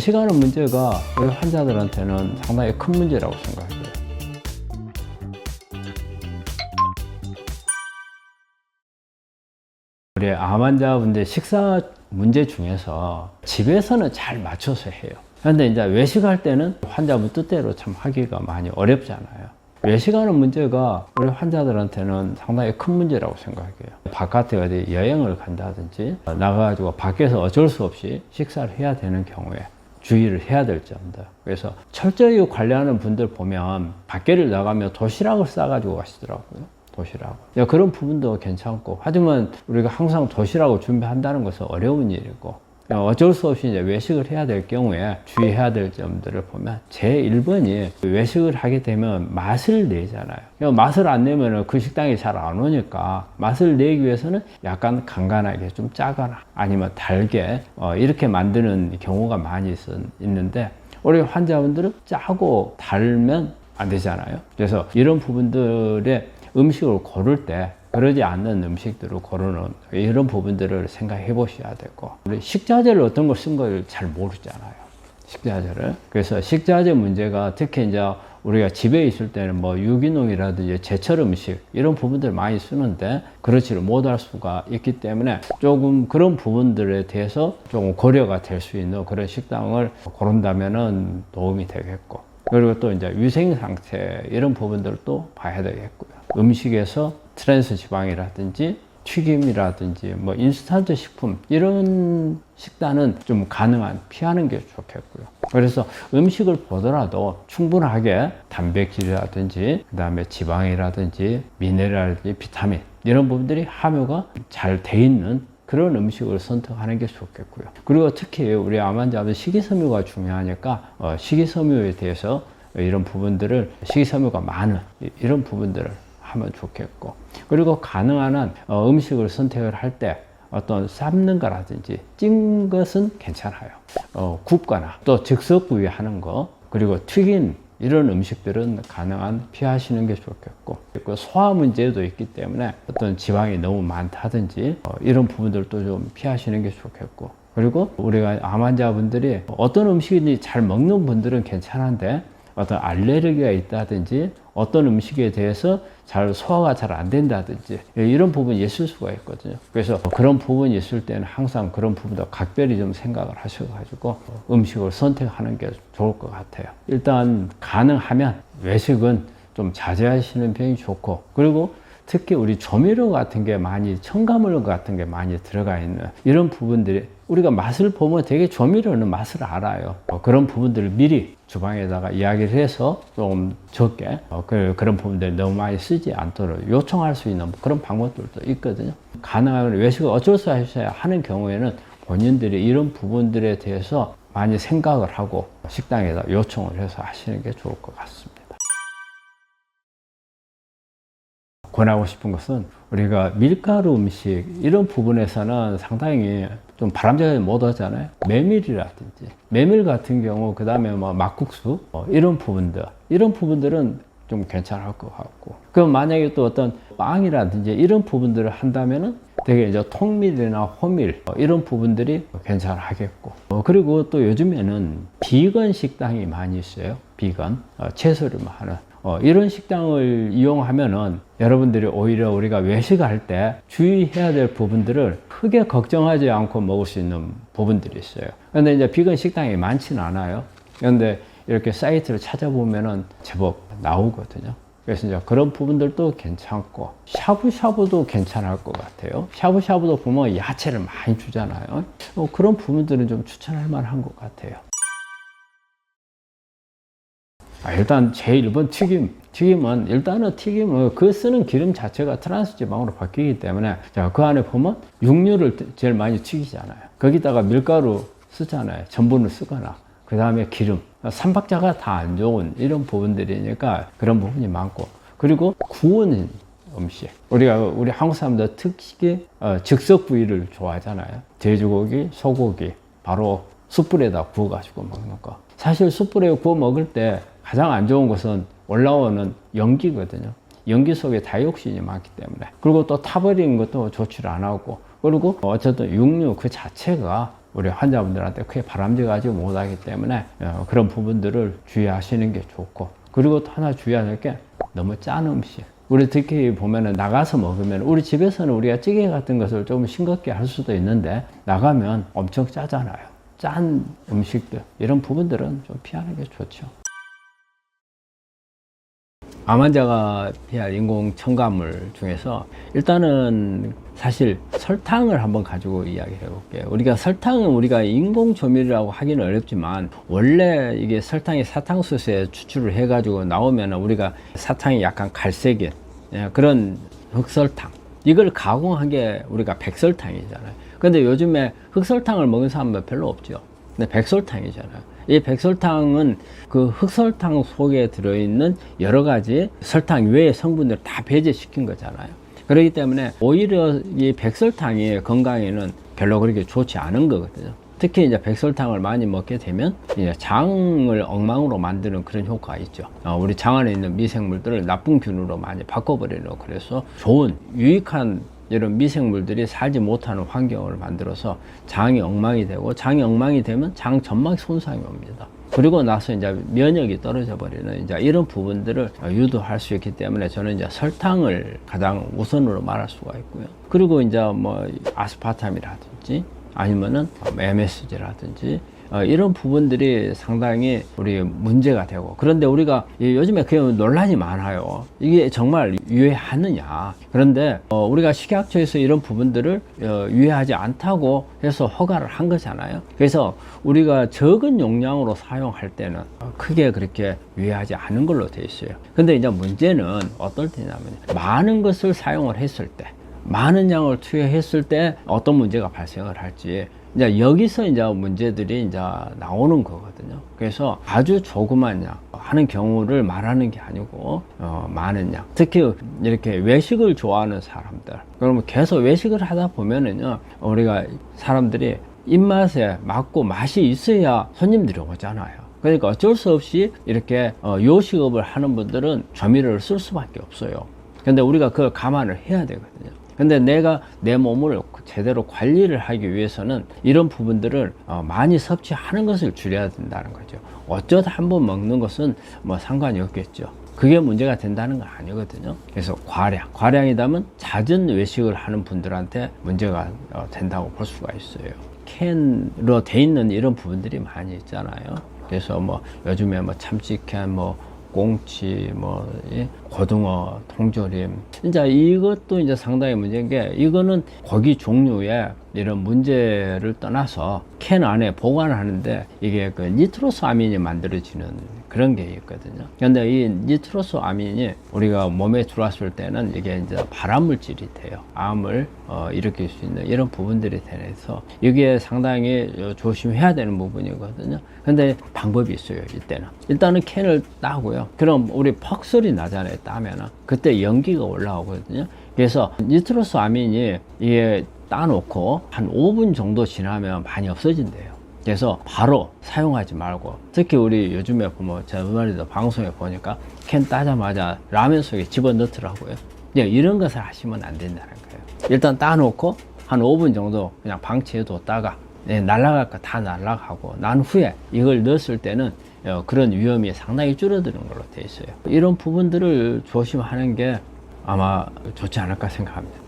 외식하는 문제가 우리 환자들한테는 상당히 큰 문제라고 생각해요. 우리 암 환자분들 식사 문제 중에서 집에서는 잘 맞춰서 해요. 그런데 이제 외식할 때는 환자분 뜻대로 참 하기가 많이 어렵잖아요. 외식하는 문제가 우리 환자들한테는 상당히 큰 문제라고 생각해요. 바깥에 어디 여행을 간다든지 나가가지고 밖에서 어쩔 수 없이 식사를 해야 되는 경우에 주의를 해야 될 점들. 그래서 철저히 관리하는 분들 보면 밖에를 나가면 도시락을 싸가지고 가시더라고요. 도시락. 야, 그런 부분도 괜찮고. 하지만 우리가 항상 도시락을 준비한다는 것은 어려운 일이고. 어쩔 수 없이 이제 외식을 해야 될 경우에 주의해야 될 점들을 보면 제 1번이 외식을 하게 되면 맛을 내잖아요. 맛을 안 내면 그 식당이 잘 안 오니까 맛을 내기 위해서는 약간 간간하게 좀 짜거나 아니면 달게 어, 이렇게 만드는 경우가 많이 있, 있는데 우리 환자분들은 짜고 달면 안 되잖아요. 그래서 이런 부분들의 음식을 고를 때 그러지 않는 음식들을 고르는 이런 부분들을 생각해 보셔야 되고 우리 식자재를 어떤 걸 쓴 걸 잘 모르잖아요. 식자재를. 그래서 식자재 문제가 특히 이제 우리가 집에 있을 때는 뭐 유기농이라든지 제철 음식 이런 부분들 많이 쓰는데 그렇지를 못할 수가 있기 때문에 조금 그런 부분들에 대해서 조금 고려가 될 수 있는 그런 식당을 고른다면은 도움이 되겠고 그리고 또 이제 위생 상태 이런 부분들을 또 봐야 되겠고요. 음식에서 트랜스 지방이라든지 튀김이라든지 뭐 인스턴트 식품 이런 식단은 좀 가능한 피하는 게 좋겠고요. 그래서 음식을 보더라도 충분하게 단백질이라든지 그다음에 지방이라든지 미네랄이라든지 비타민 이런 부분들이 함유가 잘 돼 있는 그런 음식을 선택하는 게 좋겠고요. 그리고 특히 우리 암 환자분 식이섬유가 중요하니까 어, 식이섬유에 대해서 이런 부분들을 식이섬유가 많은 이런 부분들을 하면 좋겠고 그리고 가능한 한 어, 음식을 선택을 할 때 어떤 삶는 거라든지 찐 것은 괜찮아요. 어, 굽거나 또 즉석 구이 하는 거 그리고 튀긴 이런 음식들은 가능한 피하시는 게 좋겠고 그리고 소화 문제도 있기 때문에 어떤 지방이 너무 많다든지 어, 이런 부분들도 좀 피하시는 게 좋겠고 그리고 우리가 암 환자분들이 어떤 음식이든지 잘 먹는 분들은 괜찮은데 어떤 알레르기가 있다든지 어떤 음식에 대해서 잘 소화가 잘 안 된다든지 이런 부분이 있을 수가 있거든요. 그래서 그런 부분이 있을 때는 항상 그런 부분도 각별히 좀 생각을 하셔가지고 음식을 선택하는 게 좋을 것 같아요. 일단 가능하면 외식은 좀 자제하시는 편이 좋고 그리고 특히 우리 조미료 같은 게 많이 첨가물 같은 게 많이 들어가 있는 이런 부분들이 우리가 맛을 보면 되게 조미료는 맛을 알아요. 어, 그런 부분들을 미리 주방에다가 이야기를 해서 좀 적게 어, 그, 런 부분들 너무 많이 쓰지 않도록 요청할 수 있는 그런 방법들도 있거든요. 가능하면 외식을 어쩔 수 없이 하는 경우에는 본인들이 이런 부분들에 대해서 많이 생각을 하고 식당에다 요청을 해서 하시는 게 좋을 것 같습니다. 권하고 싶은 것은 우리가 밀가루 음식 이런 부분에서는 상당히 좀 바람직하지 못하잖아요. 메밀이라든지. 메밀 같은 경우 그 다음에 뭐 막국수 뭐 이런 부분들. 이런 부분들은 좀 괜찮을 것 같고. 그럼 만약에 또 어떤 빵이라든지 이런 부분들을 한다면은 되게 이제 통밀이나 호밀 뭐 이런 부분들이 괜찮하겠고. 어, 그리고 또 요즘에는 비건 식당이 많이 있어요. 비건 어, 채소를 하는 어, 이런 식당을 이용하면은 여러분들이 오히려 우리가 외식할 때 주의해야 될 부분들을 크게 걱정하지 않고 먹을 수 있는 부분들이 있어요. 근데 이제 비건 식당이 많지는 않아요. 그런데 이렇게 사이트를 찾아보면은 제법 나오거든요. 그래서 이제 그런 부분들도 괜찮고 샤브샤브도 괜찮을 것 같아요. 샤브샤브도 보면 야채를 많이 주잖아요. 어, 그런 부분들은 좀 추천할 만한 것 같아요. 아, 일단 제일 1번 튀김. 튀김은 일단은 튀김은 그 쓰는 기름 자체가 트란스 지방으로 바뀌기 때문에 자, 그 안에 보면 육류를 제일 많이 튀기잖아요. 거기다가 밀가루 쓰잖아요. 전분을 쓰거나. 그 다음에 기름. 삼박자가 다 안 좋은 이런 부분들이니까 그런 부분이 많고. 그리고 구운 음식. 우리가 우리 한국 사람들 특히 어, 즉석 부위를 좋아하잖아요. 돼지고기, 소고기. 바로 숯불에다 구워가지고 먹는 거. 사실 숯불에 구워 먹을 때 가장 안 좋은 것은 올라오는 연기거든요. 연기 속에 다이옥신이 많기 때문에. 그리고 또 타버리는 것도 좋지를 않았고. 그리고 어쨌든 육류 그 자체가 우리 환자분들한테 크게 바람직하지 못하기 때문에 어, 그런 부분들을 주의하시는 게 좋고 그리고 또 하나 주의할 게 너무 짠 음식 우리 특히 보면은 나가서 먹으면 우리 집에서는 우리가 찌개 같은 것을 좀 싱겁게 할 수도 있는데 나가면 엄청 짜잖아요 짠 음식들 이런 부분들은 좀 피하는 게 좋죠 암 환자가 피할 인공 첨가물 중에서 일단은 사실 설탕을 한번 가지고 이야기해 볼게요. 우리가 설탕은 우리가 인공 조미료라고 하기는 어렵지만 원래 이게 설탕이 사탕수수에 추출을 해 가지고 나오면 우리가 사탕이 약간 갈색인 예, 그런 흑설탕 이걸 가공한 게 우리가 백설탕이잖아요. 근데 요즘에 흑설탕을 먹는 사람은 별로 없죠. 근데 백설탕이잖아요. 이 백설탕은 그 흑설탕 속에 들어있는 여러 가지 설탕 외의 성분들을 다 배제시킨 거잖아요. 그렇기 때문에 오히려 이 백설탕이 건강에는 별로 그렇게 좋지 않은 거거든요. 특히 이제 백설탕을 많이 먹게 되면 이제 장을 엉망으로 만드는 그런 효과가 있죠. 어, 우리 장 안에 있는 미생물들을 나쁜 균으로 많이 바꿔버리는 그래서 좋은 유익한 이런 미생물들이 살지 못하는 환경을 만들어서 장이 엉망이 되고 장이 엉망이 되면 장 전막 손상이 옵니다. 그리고 나서 이제 면역이 떨어져 버리는 이제 이런 부분들을 유도할 수 있기 때문에 저는 이제 설탕을 가장 우선으로 말할 수가 있고요. 그리고 이제 뭐 아스파탐이라든지 아니면은 MSG라든지 어, 이런 부분들이 상당히 우리 문제가 되고 그런데 우리가 이 요즘에 그 논란이 많아요. 이게 정말 유해하느냐. 그런데 어, 우리가 식약처에서 이런 부분들을 어, 유해하지 않다고 해서 허가를 한 거잖아요. 그래서 우리가 적은 용량으로 사용할 때는 크게 그렇게 유해하지 않은 걸로 돼 있어요. 근데 이제 문제는 어떨 때냐면 많은 것을 사용을 했을 때 많은 양을 투여했을 때 어떤 문제가 발생을 할지 이제 여기서 이제 문제들이 이제 나오는 거거든요. 그래서 아주 조그만 양 하는 경우를 말하는 게 아니고 어, 많은 양. 특히 이렇게 외식을 좋아하는 사람들. 그러면 계속 외식을 하다 보면은요, 우리가 사람들이 입맛에 맞고 맛이 있어야 손님들이 오잖아요. 그러니까 어쩔 수 없이 이렇게 어, 요식업을 하는 분들은 조미료를 쓸 수밖에 없어요. 근데 우리가 그걸 감안을 해야 되거든요. 근데 내가 내 몸을 제대로 관리를 하기 위해서는 이런 부분들을 어, 많이 섭취하는 것을 줄여야 된다는 거죠. 어쩌다 한 번 먹는 것은 뭐 상관이 없겠죠. 그게 문제가 된다는 건 아니거든요. 그래서 과량, 과량이다면 잦은 외식을 하는 분들한테 문제가 어, 된다고 볼 수가 있어요. 캔으로 돼 있는 이런 부분들이 많이 있잖아요. 그래서 뭐 요즘에 뭐 참치캔, 뭐 꽁치, 뭐 예? 고등어, 통조림. 진짜 이것도 이제 상당히 문제인 게 이거는 고기 종류에 이런 문제를 떠나서 캔 안에 보관하는데 이게 그 니트로스 아민이 만들어지는 그런 게 있거든요. 근데 이 니트로스 아민이 우리가 몸에 들어왔을 때는 이게 이제 발암 물질이 돼요. 암을 어, 일으킬 수 있는 이런 부분들이 되서 이게 상당히 조심해야 되는 부분이거든요. 근데 방법이 있어요. 이때는 일단은 캔을 따고요. 그럼 우리 퍽 소리 나잖아요. 따면은 그때 연기가 올라오거든요. 그래서 니트로스 아민이 이게 따놓고 한 5분 정도 지나면 많이 없어진대요. 그래서 바로 사용하지 말고 특히 우리 요즘에 보면 저번에도 방송에 보니까 캔 따자마자 라면 속에 집어넣더라고요. 예, 이런 것을 하시면 안 된다는 거예요. 일단 따놓고 한 5분 정도 그냥 방치해 뒀다가 예, 날라갈 거다 날라가고 난 후에 이걸 넣었을 때는 어, 그런 위험이 상당히 줄어드는 걸로 돼 있어요. 이런 부분들을 조심하는 게 아마 좋지 않을까 생각합니다.